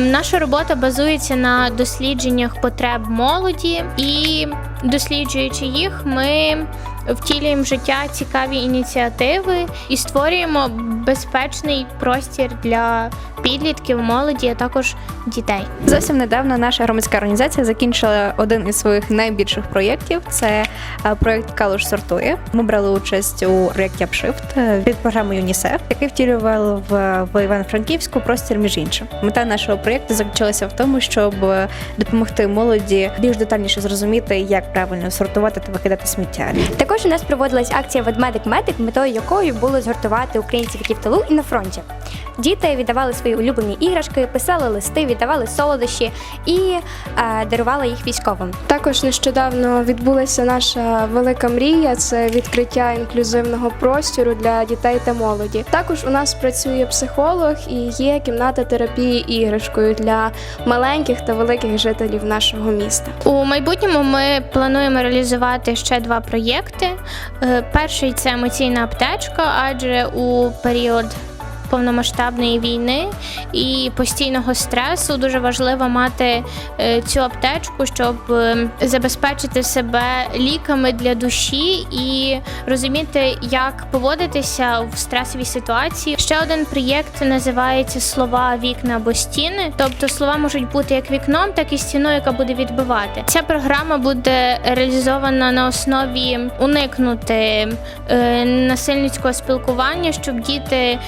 Наша робота базується на дослідженнях потреб молоді, і досліджуючи їх, ми втілюємо в життя цікаві ініціативи і створюємо безпечний простір для підлітків, молоді, а також дітей. Зовсім недавно наша громадська організація закінчила один із своїх найбільших проєктів. Це е, проєкт Калуш сортує. Ми брали участь у проєкті Апшифт від програми ЮНІСЕФ, який втілював в, Івано-Франківську простір між іншим. Мета нашого проєкту заключалася в тому, щоб допомогти молоді більш детальніше зрозуміти, як правильно сортувати та викидати сміття. Також у нас проводилась акція Ведмедик Медик, метою якої було згуртувати українців, які в тилу і на фронті. Діти віддавали свої улюблені іграшки, писали листи, віддавали солодощі і е, дарували їх військовим. Також нещодавно відбулася наша велика мрія це відкриття інклюзивного простору для дітей та молоді. Також у нас працює психолог і є кімната терапії іграшкою для маленьких та великих жителів нашого міста. У майбутньому ми плануємо реалізувати ще два проєкти. Е, Перший це емоційна аптечка, адже у період повномасштабної війни і постійного стресу дуже важливо мати е, цю аптечку, щоб е, забезпечити себе ліками для душі і розуміти, як поводитися в стресовій ситуації. Ще один проєкт називається Слова, вікна або стіни. Тобто слова можуть бути як вікном, так і стіною, яка буде відбивати. Ця програма буде реалізована на основі уникнути е, насильницького спілкування, щоб діти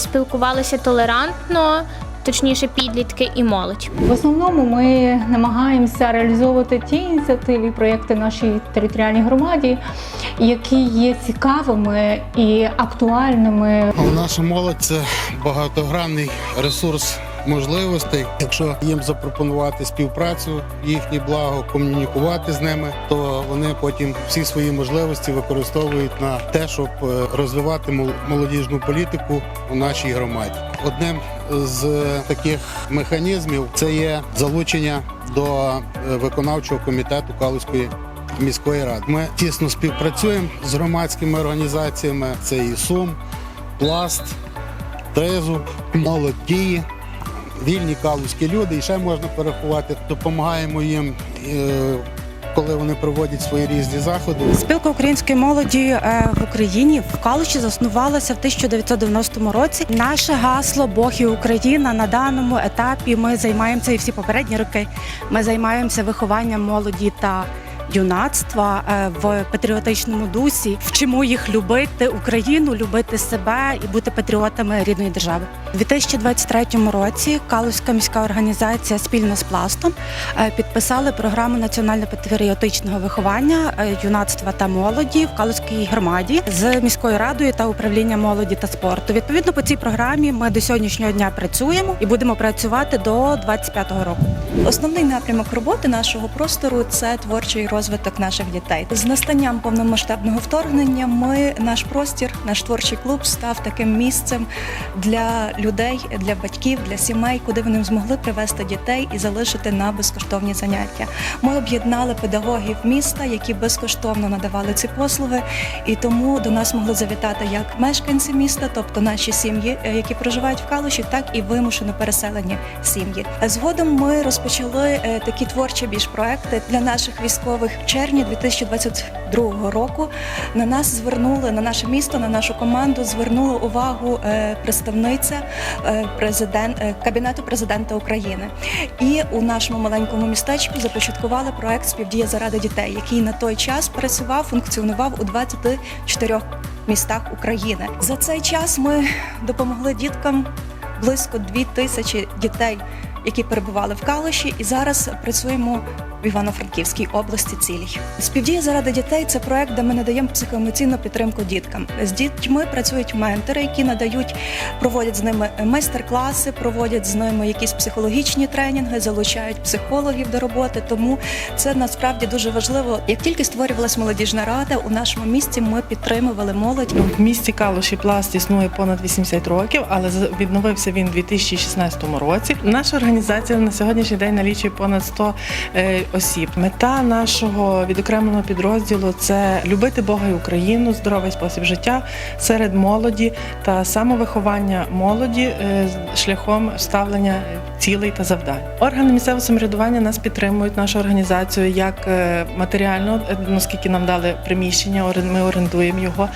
спілкувалися толерантно, точніше, підлітки і молодь. В основному ми намагаємося реалізовувати ті ініціативи і проєкти нашій територіальній громаді, які є цікавими і актуальними. Наша молодь це багатогранний ресурс можливостей. Якщо їм запропонувати співпрацю, їхнє благо, комунікувати з ними, то вони потім всі свої можливості використовують на те, щоб е, розвивати молодіжну політику у нашій громаді. Одним з таких механізмів це є залучення до е, виконавчого комітету Калузької міської ради. Ми тісно співпрацюємо з громадськими організаціями. Це і Сум, Пласт, Тризуб, молодь дії, вільні калузькі люди, і ще можна перерахувати. Допомагаємо їм, е, коли вони проводять свої різні заходи. Спілка української молоді е, в Україні в Калуші заснувалася в 1990 році. Наше гасло Бог і Україна на даному етапі. Ми займаємося і всі попередні роки. Ми займаємося вихованням молоді та. Юнацтва е, в патріотичному дусі вчимо їх любити Україну, любити себе і бути патріотами рідної держави. У 2023 році Калузька міська організація спільно з пластом е, підписали програму національно-патріотичного виховання е, юнацтва та молоді в Калузькій громаді з міською радою та управлінням молоді та спорту. Відповідно по цій програмі ми до сьогоднішнього дня працюємо і будемо працювати до 25-го року. Основний напрямок роботи нашого простору це творчий розвиток наших дітей. З настанням повномасштабного вторгнення ми наш простір, наш творчий клуб став таким місцем для людей, для батьків, для сімей, куди вони змогли привести дітей і залишити на безкоштовні заняття. Ми об'єднали педагогів міста, які безкоштовно надавали ці послуги, і тому до нас могли завітати як мешканці міста, тобто наші сім'ї, е, які проживають в Калуші, так і вимушено переселені сім'ї. Згодом ми розпочали е, такі творчі більш проекти для наших військових в червні 2022 року. На нас звернули на наше місто, на нашу команду звернула увагу е, представниця е, президент е, кабінету президента України. І у нашому маленькому містечку започаткували проект Співдія заради дітей, який на той час працював, функціонував у 24 містах України. За цей час ми допомогли діткам близько дві тисячі дітей, які перебували в Калуші, і зараз працюємо в Івано-Франківській області цілій. Співдія заради дітей це проект, де ми надаємо психоемоційну підтримку діткам. З дітьми працюють ментори, які надають, проводять з ними майстер-класи, проводять з ними якісь психологічні тренінги, залучають психологів до роботи. Тому це насправді дуже важливо. Як тільки створювалась молодіжна рада, у нашому місті ми підтримували молодь. В місті Калуші пласт існує понад 80 років, але відновився він у 2016 році. Наша організація на сьогоднішній день налічує понад 100 е, осіб. Мета нашого відокремленого підрозділу це любити Бога і Україну, здоровий спосіб життя серед молоді та самовиховання молоді е, шляхом вставлення цілей та завдань. Органи місцевого самоврядування нас підтримують, нашу організацію як е, матеріально, е, наскільки нам дали приміщення, ми орендуємо його.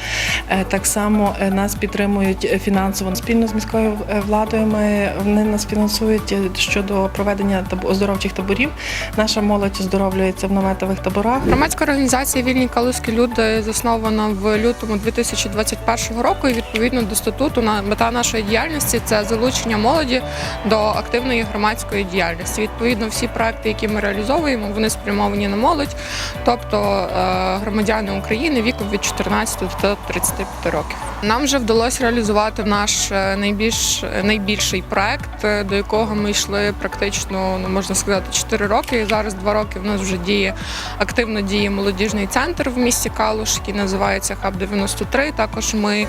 Так само нас підтримують фінансово спільно з міською владою. Ми вони нас фінансують щодо проведення оздоровчих таборів. Наша молодь оздоровлюється в наметових таборах. Громадська організація Вільні калузькі люди заснована в лютому 2021 року. І відповідно до статуту на мета нашої діяльності це залучення молоді до активної громадської діяльності. Відповідно, всі проекти, які ми реалізовуємо, вони спрямовані на молодь, тобто е, громадяни України віком від 14 до 35 років. Нам вже вдалося реалізувати наш е, найбільш найбільший проект, е, до якого ми йшли практично, ну можна сказати, 4 роки. І зараз 2 роки в нас вже діє активно діє молодіжний центр в місті Калуш, який називається Хаб 93. Також ми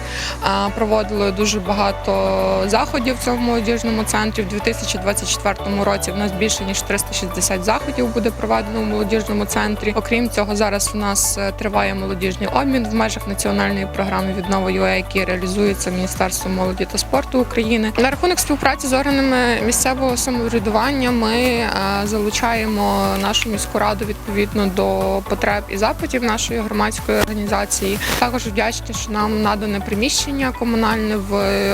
проводили дуже багато заходів в цьому молодіжному центрі. В 2024 році в нас більше ніж 360 заходів буде проведено в молодіжному центрі. Окрім цього, зараз у нас е, триває молодіжний обмін в межах національної програми віднова ЮЕ, який реалізується Міністерством молоді та спорту України. На рахунок співпраці з органами місцевого самоврядування ми е, залучаємо нашу міську раду відповідно до потреб і запитів нашої громадської організації. Також вдячні, що нам надане приміщення комунальне в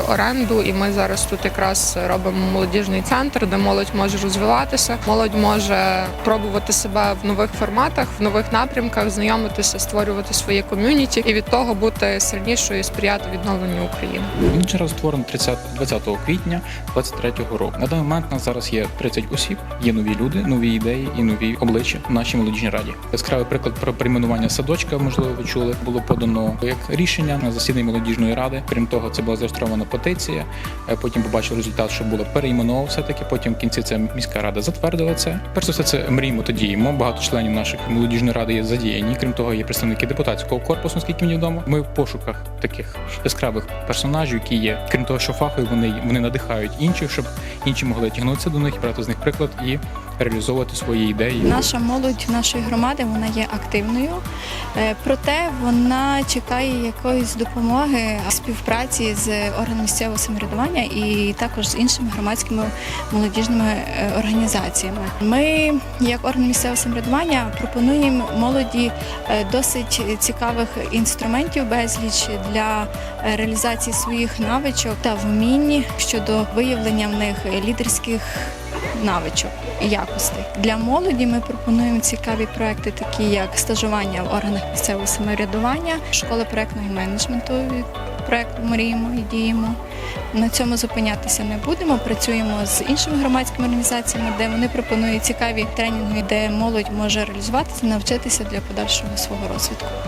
оренду, і ми зараз тут якраз робимо молодіжний центр, де молодь може розвиватися. Молодь може пробувати себе в нових форматах, в нових напрямках, знайомитися, створювати своє ком'юніті і від того бути сильнішою і сприяти відновленню України. Він вчора створений 30, 20 квітня 23 року. На даний момент у нас зараз є 30 осіб, є нові люди, нові ідеї і нові обличчя в нашій молодіжній раді. Яскравий приклад про перейменування садочка, можливо, ви чули, було подано як рішення на засіданні молодіжної ради. Крім того, це була зареєстрована петиція. Е, Потім побачив результат, що було перейменовано все таки. Потім в кінці це міська рада затвердила це. Перш за все, це мріємо та діємо. Багато членів наших молодіжної ради є задіяні. Крім того, є представники депутатського корпусу, наскільки мені відомо. Ми в пошуках таких яскравих персонажів, які є. Крім того, що фахові вони, вони надихають інших, щоб інші могли тягнутися до них, брати з них приклад і реалізовувати свої ідеї. Наша молодь нашої громади вона є активною, Е, проте вона чекає якоїсь допомоги співпраці з органами місцевого самоврядування і також з іншими громадськими молодіжними е, організаціями. Ми, як орган місцевого самоврядування, пропонуємо молоді е, досить цікавих інструментів безліч для реалізації своїх навичок та вмінь щодо виявлення в них лідерських навичок і якостей. Для молоді ми пропонуємо цікаві проекти, такі як стажування в органах місцевого самоврядування, школи проектного менеджменту від проекту Мріємо і діємо. На цьому зупинятися не будемо. Працюємо з іншими громадськими організаціями, де вони пропонують цікаві тренінги, де молодь може реалізуватися, навчитися для подальшого свого розвитку.